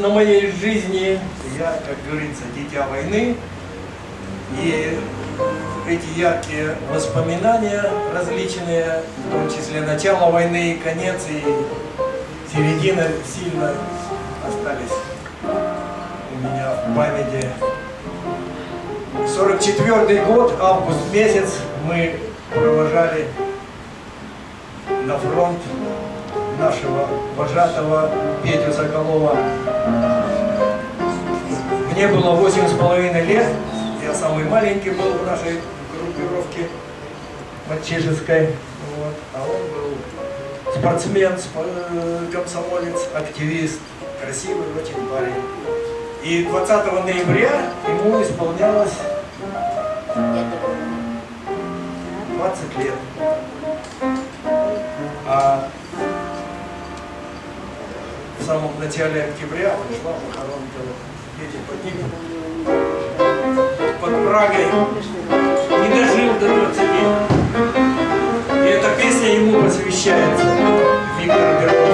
На моей жизни я, как говорится, дитя войны. И эти яркие воспоминания различные, в том числе начало войны конец, и середина сильно остались у меня в памяти. 44 год, август месяц, мы провожали на фронт нашего вожатого Петю Соколова. Мне было восемь с половиной лет, я самый маленький был в нашей группировке мальчишеской. Вот. А он был спортсмен, спо- э, комсомолец, активист, красивый очень парень. И 20 ноября ему исполнялось 20 лет. А в самом начале октября пришла похоронка. Дети погиб под Прагой. Не дожил до 20. И эта песня ему посвящается. Виктор Герман.